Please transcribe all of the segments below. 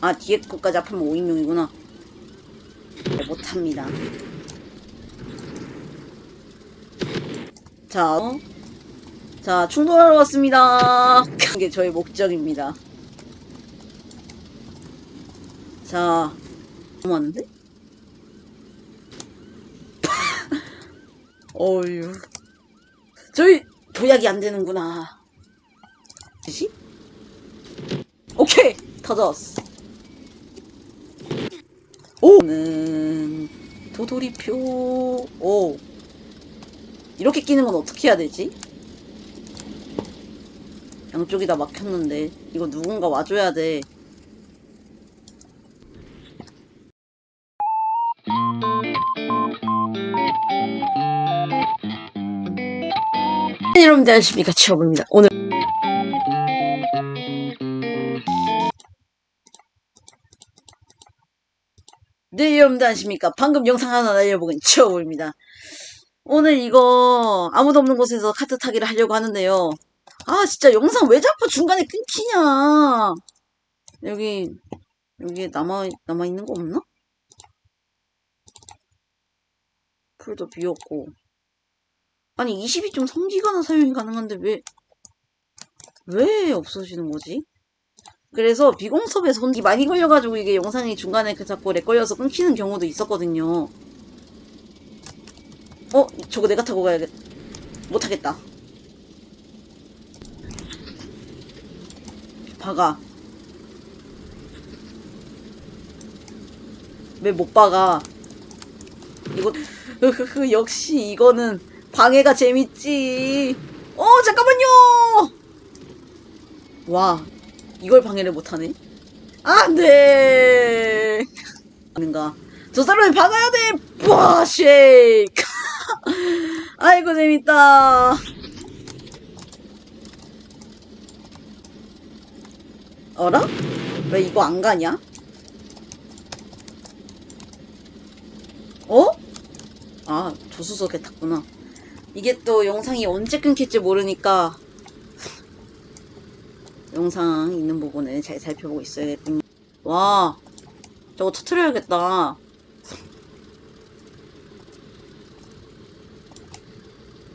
아 뒤에 것까지 합하면 5인용이구나. 네, 못합니다. 자, 어? 자 충돌하러 왔습니다. 이게 저의 목적입니다. 자 너무 많은데? 어휴. 저희 도약이 안 되는구나? 오케이! 터졌어 오 는 도돌이표. 오. 이렇게 끼는 건 어떻게 해야 되지? 양쪽이 다 막혔는데 이거 누군가 와줘야 돼. 네, 여러분들 안녕하십니까? 치어봅니다. 오늘 네 여러분들 안녕하십니까? 방금 영상 하나 날려보긴 치어봅니다. 오늘 이거 아무도 없는 곳에서 카트 타기를 하려고 하는데요. 아 진짜 영상 왜 자꾸 중간에 끊기냐? 여기 여기에 남아 남아있는 거 없나? 풀도 비었고. 아니 22좀 성기가나 사용이 가능한데 왜 왜 없어지는 거지? 그래서 비공섭에 손이 많이 걸려가지고 이게 영상이 중간에 그 자꾸 렉 걸려서 끊기는 경우도 있었거든요. 어? 저거 내가 타고 가야겠... 못하겠다. 박아. 왜 못 박아? 이거, 흐흐흐, 역시 이거는 방해가 재밌지. 어, 잠깐만요! 와, 이걸 방해를 못하네? 안 돼! 아닌가. 저 사람이 박아야 돼! 뿌아, 쉐이크! 아이고, 재밌다. 어라? 왜 이거 안 가냐? 어? 아, 조수석에 탔구나. 이게 또 영상이 언제 끊길지 모르니까 영상 있는 부분을 잘 살펴보고 있어야겠군요. 와, 저거 터트려야겠다.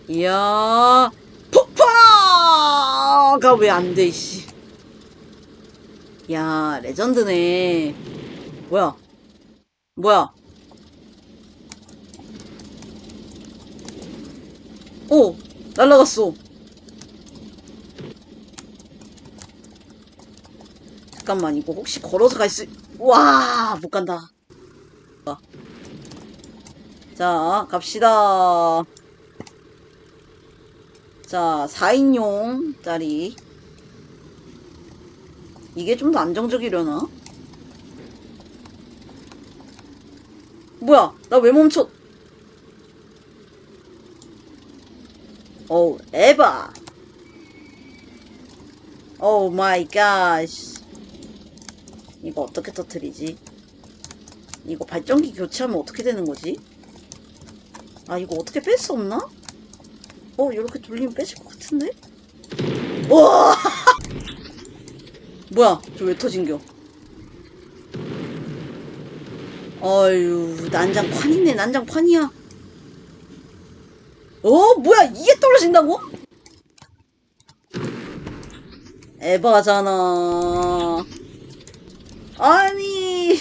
이야, 폭파가 왜 안 돼, 이씨. 야, 레전드네. 뭐야? 뭐야? 오, 날라갔어. 잠깐만 이거 혹시 걸어서 갈 수... 와, 못 간다. 자, 갑시다. 자, 4인용 짜리. 이게 좀 더 안정적이려나? 뭐야, 나 왜 멈췄... 오, 에바. 오 마이 갓. 이거 어떻게 터트리지? 이거 발전기 교체하면 어떻게 되는 거지? 아 이거 어떻게 뺄 수 없나? 어 이렇게 돌리면 빼질 것 같은데? 와 뭐야 저 왜 터진겨 어휴 난장판이네 난장판이야 어 뭐야 이게 떨어진다고? 에바잖아 아니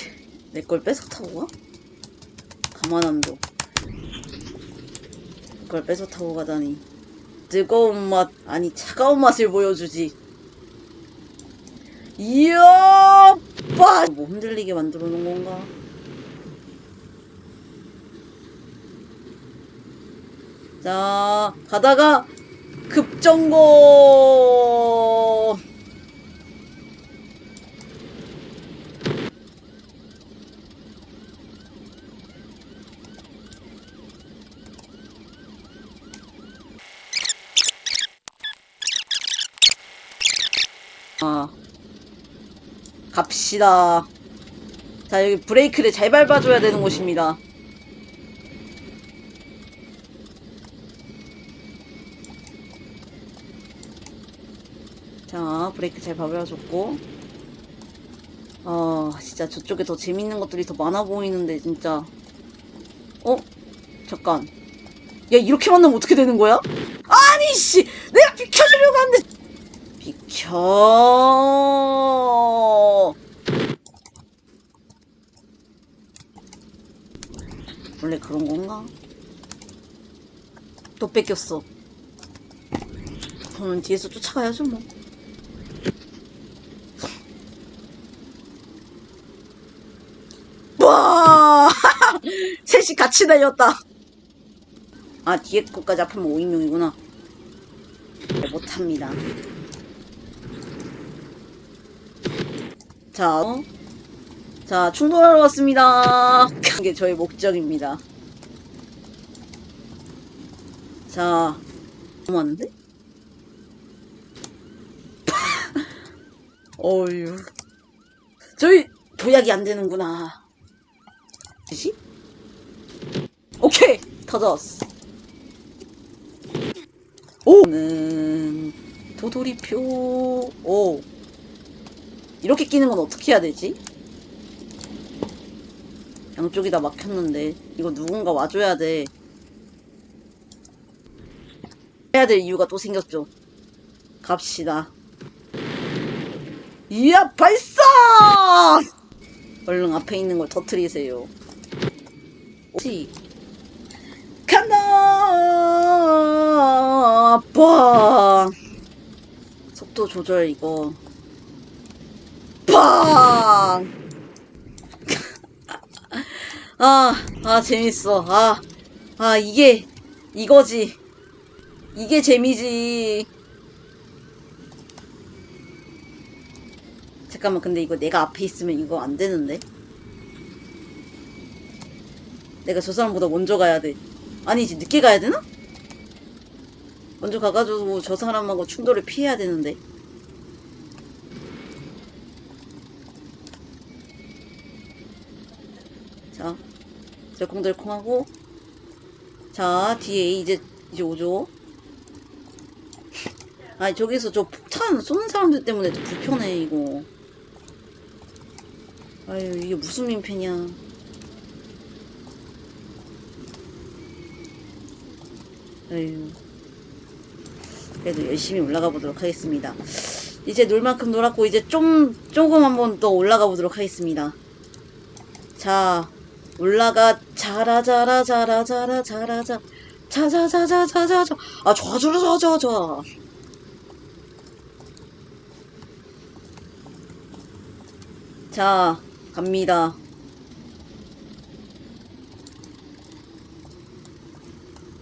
내 걸 뺏어 타고 가? 가만 안 둬. 그걸 뺏어 타고 가다니 뜨거운 맛 아니 차가운 맛을 보여주지 이야 빠 뭐 흔들리게 만들어 놓은 건가? 자 가다가 급정거 아, 갑시다. 자, 여기 브레이크를 잘 밟아줘야 되는 곳입니다. 자, 브레이크 잘 밟아줬고. 아, 진짜 저쪽에 더 재밌는 것들이 더 많아 보이는데, 진짜. 어? 잠깐. 야, 이렇게 만나면 어떻게 되는 거야? 아니, 씨! 내가 비켜주려고 하는데! 비켜! 원래 그런 건가? 또 뺏겼어. 그러면 뒤에서 쫓아가야죠, 뭐. 와! 셋이 같이 달렸다. 아, 뒤에 것까지 합하면 5인용이구나. 못합니다. 자, 어? 자, 충돌하러 왔습니다. 그게 저의 목적입니다. 자, 너무 많은데? 어휴. 저희 도약이 안 되는구나. 뭐지? 오케이! 터졌어. 오는 도돌이표. 오. 이렇게 끼는 건 어떻게 해야 되지? 양쪽이 다 막혔는데 이거 누군가 와줘야 돼. 해야 될 이유가 또 생겼죠. 갑시다. 이야 발사! 얼른 앞에 있는 걸 터트리세요. 혹시 간다! 빵! 속도 조절 이거. 빵! 아, 아, 재밌어. 아, 아, 이게, 이거지. 이게 재미지. 잠깐만, 근데 이거 내가 앞에 있으면 이거 안 되는데? 내가 저 사람보다 먼저 가야 돼. 아니지, 늦게 가야 되나? 먼저 가가지고 저 사람하고 충돌을 피해야 되는데. 자, 덜컹덜컹하고. 자, 뒤에 이제, 이제 오죠. 아니, 저기서 저 폭탄 쏘는 사람들 때문에 좀 불편해, 이거. 아유, 이게 무슨 민폐냐. 아유. 그래도 열심히 올라가 보도록 하겠습니다. 이제 놀 만큼 놀았고, 이제 좀, 조금 한번 더 올라가 보도록 하겠습니다. 자, 올라가, 자라, 자라, 자라, 자라, 자라, 자, 자자자자자자자, 아, 좌좌좌좌좌. 자, 갑니다.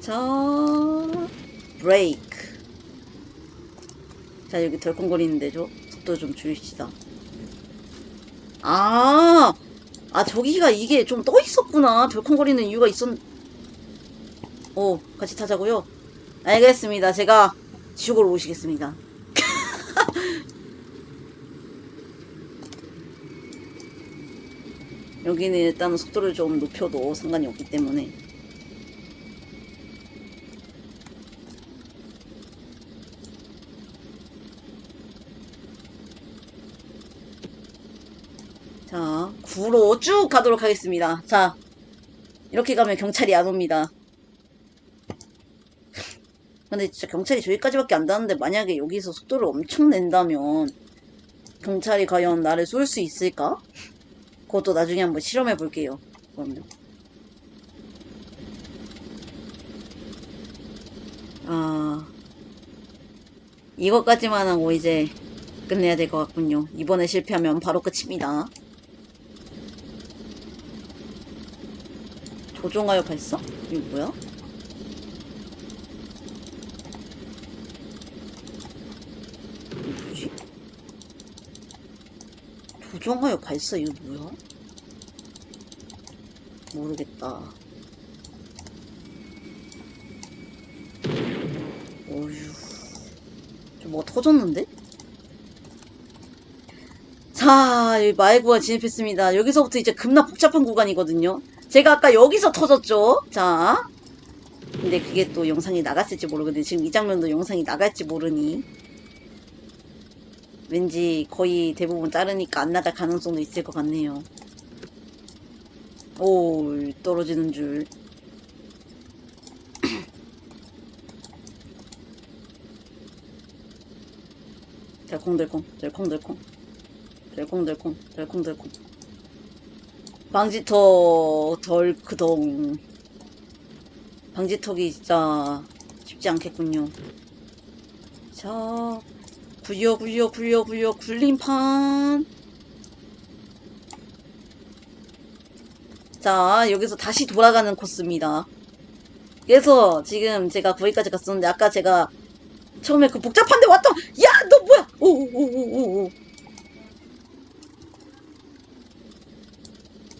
자, 브레이크. 자, 여기 덜컹거리는 데 죠? 속도 좀 줄입시다. 아, 아, 저기가 이게 좀 떠 있었구나. 덜컹거리는 이유가 있었, 오, 같이 타자고요? 알겠습니다. 제가 지옥으로 오시겠습니다. 여기는 일단 속도를 좀 높여도 상관이 없기 때문에. 자, 9로 쭉 가도록 하겠습니다. 자, 이렇게 가면 경찰이 안 옵니다. 근데 진짜 경찰이 저기까지밖에 안 다는데 만약에 여기서 속도를 엄청 낸다면 경찰이 과연 나를 쏠 수 있을까? 그것도 나중에 한번 실험해 볼게요. 그럼요. 아, 이것까지만 하고 이제 끝내야 될 것 같군요. 이번에 실패하면 바로 끝입니다. 조종하여 발사? 이거 뭐야? 뭐지? 조종하여 발사 이거 뭐야? 모르겠다. 어휴. 좀 뭐가 터졌는데? 자, 여기 마이구가 진입했습니다. 여기서부터 이제 겁나 복잡한 구간이거든요. 제가 아까 여기서 터졌죠? 자. 근데 그게 또 영상이 나갔을지 모르거든요. 지금 이 장면도 영상이 나갈지 모르니. 왠지 거의 대부분 자르니까 안 나갈 가능성도 있을 것 같네요. 오, 떨어지는 줄. 덜콩덜콩, 덜콩덜콩, 덜콩덜콩, 덜콩덜콩. 방지턱 덜크덩. 방지턱이 진짜 쉽지 않겠군요. 자, 굴려 굴려 굴려 굴려 굴림판. 자, 여기서 다시 돌아가는 코스입니다. 그래서 지금 제가 거기까지 갔었는데 아까 제가 처음에 그 복잡한 데 왔다. 야, 너 뭐야? 오오오오오.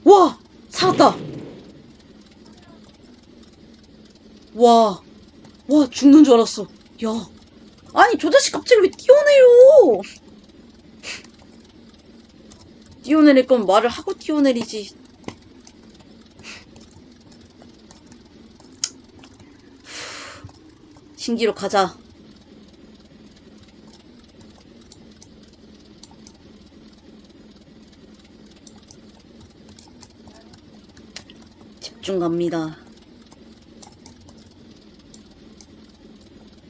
와, 살았다. 와, 와, 죽는 줄 알았어. 야, 아니, 저 자식 갑자기 왜 뛰어내려? 뛰어내릴 건 말을 하고 뛰어내리지. 신기로 가자. 집중 갑니다.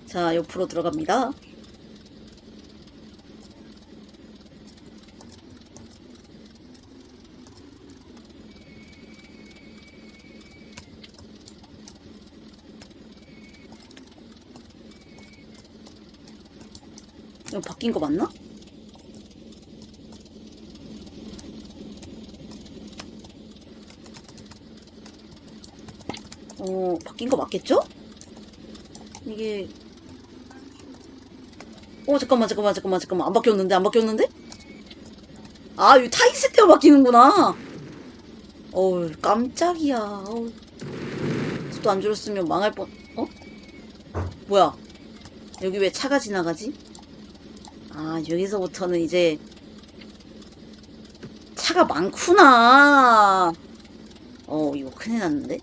자, 옆으로 들어갑니다. 이거 바뀐 거 맞나? 어, 바뀐 거 맞겠죠? 이게 어 잠깐만 잠깐만 잠깐만 잠깐만 안 바뀌었는데 안 바뀌었는데? 아 이거 타이스 때문에 바뀌는구나 어우 깜짝이야 어우 속도 안 줄였으면 망할 뻔 어? 뭐야 여기 왜 차가 지나가지? 아 여기서부터는 이제 차가 많구나 어 이거 큰일 났는데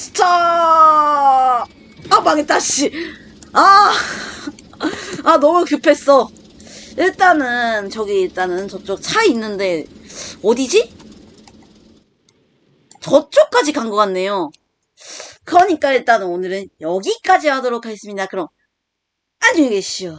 진짜 아 망했다 씨. 아, 아 너무 급했어. 일단은 저기 일단은 저쪽 차 있는데 어디지? 저쪽까지 간 것 같네요. 그러니까 일단은 오늘은 여기까지 하도록 하겠습니다. 그럼 안녕히 계시오.